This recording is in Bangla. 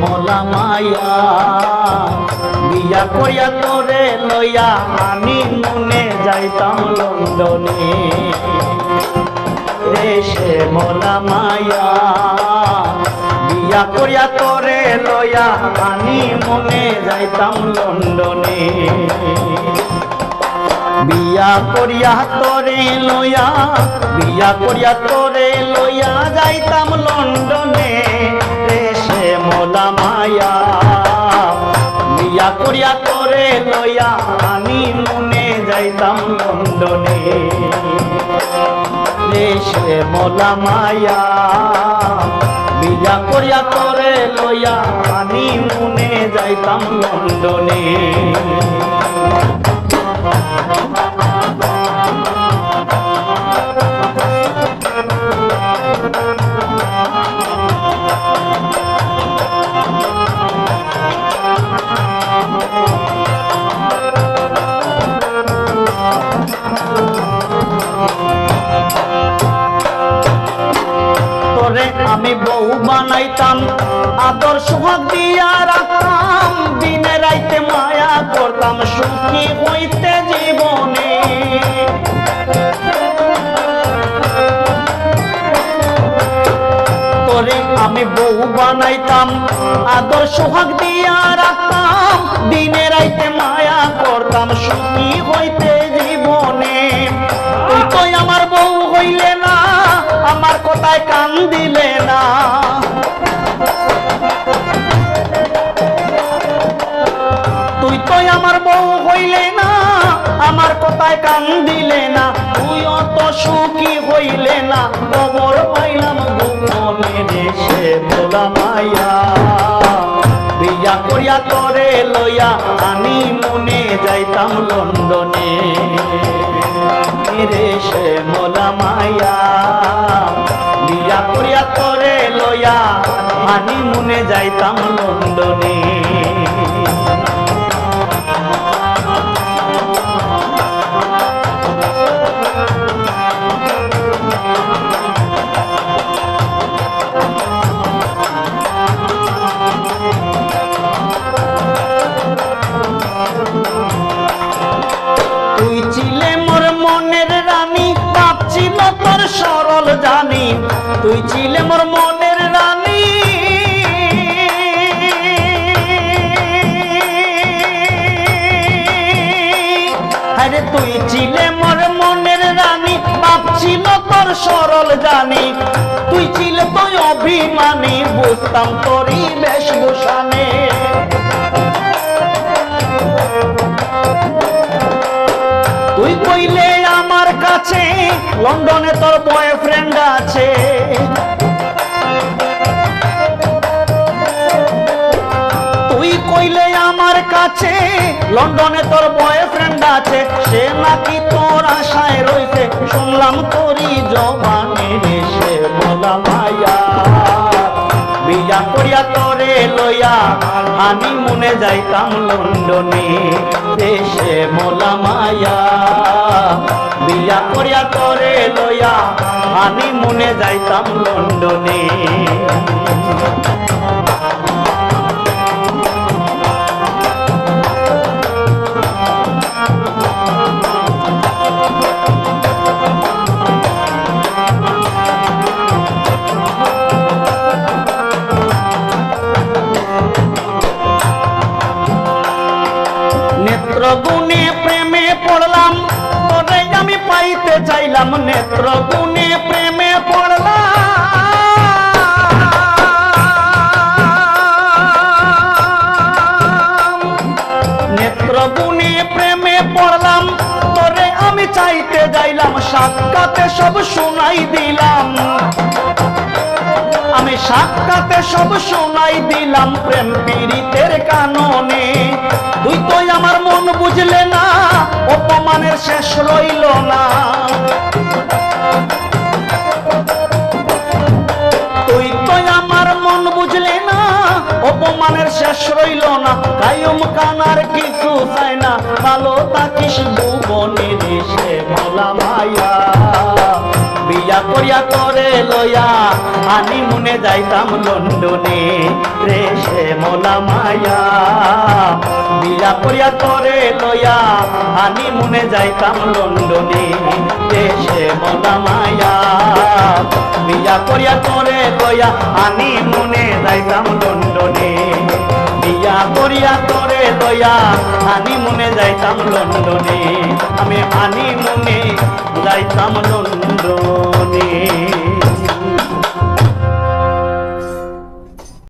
মোলা মায়া বিয়া করিয়া তোরে লইয়া আমি মনে যাইতাম লন্ডনে। রেশে মোলা মায়া। বিয়া করিয়া তোরে লইয়া আমি মনে যাইতাম লন্ডনে। বিয়া করিয়া তোরে লয়া বিয়া করিয়া তোরে লইয়া যাইতাম লন্ডনে। রেশে মোলা মায়া। বিয়া করিয়া তোরে লইয়া আমি মনে যাইতাম লন্ডনে। রেশে মোলা মায়া। বিয়া করিয়া তোরে লইয়া আমি মনে যাইতাম লন্ডনে। বউ বানাইতাম। আদর সোহাগ দিয়া রাখতাম। দিনে রাইতে মায়া করতাম, সুখী হইতে জীবনে। আমি বউ বানাইতাম, আদর সোহাগ দিয়া রাখতাম। দিনে রাইতে মায়া করতাম, সুখী হইতে কথায় কান দিলে না। তুই তো আমার বউ হইলে না, আমার কথায় কান দিলে না। তুই অত সুখী হইলে না, খবর পাইলাম গোপনে দেশে ভোলা মায়া। বিয়া করিয়া তোরে লইয়া আমি মনে যাইতাম লন্ডনে। রে সে মোলা মায়া। বিয়া করিয়া তোরে লইয়া হানি মনে যাইতাম লন্ডনে। তুই ছিলে মোর মনের রানী। আরে তুই ছিলে মোর মনের রানী, বাপ ছিল তোর সরল জানি। তুই ছিলে তুই অভিমানী, বুঝতাম তোরই বেশভূষণে তুই কইলে আমার কাছে, লন্ডনে তোর বয়ফ্রেন্ড লন্ডনে তোর বয়ফ্রেন্ড আছে, সে নাকি তোর আশায় রইছে শুনলাম তোরই জবানে সে বলা মায়া। বিয়া করিয়া তোরে লইয়া আমি মনে যাইতাম লন্ডনে দেশে মোলা মায়া। বিয়া করিয়া তোরে লইয়া আমি মনে যাইতাম লন্ডনে। নেত্রগুণে প্রেমে পড়লাম। তোরে আমি পাইতে চাইলাম নেত্রগুণে প্রেমে পড়লাম। নেত্রগুণে প্রেমে পড়লাম। তোরে আমি চাইতে যাইলাম, সাক্ষাতে সব শোনাই দিলাম। সাক্ষাতে সব শোনাই দিলাম প্রেম পীড়িতের কাননে। তুই তো আমার মন বুঝলে না, অপমানের শেষ রইল না। তুই তো আমার মন বুঝলে না, অপমানের শেষ রইল না। কায়ম কানার কিছু চায় না, ভালো থাকিস ভুবনে দেশে ভোলা মায়া। বিয়া করিয়া কর লয়া আনি মনে যাইতাম লন্ডনে। রে সে মোলা মায়া, বিয়া করিয়া করে লয়া আনি মনে যাইতাম লন্ডনে। রে সে মোলা মায়া, বিয়া করিয়া করে লয়া আনি মনে যাইতাম লন্ডনে। বিয়া করিয়া করে দয়া হানি মনে যাইতাম লন্ডনে। আমি হানি মনে যাইতাম লন্ডনে।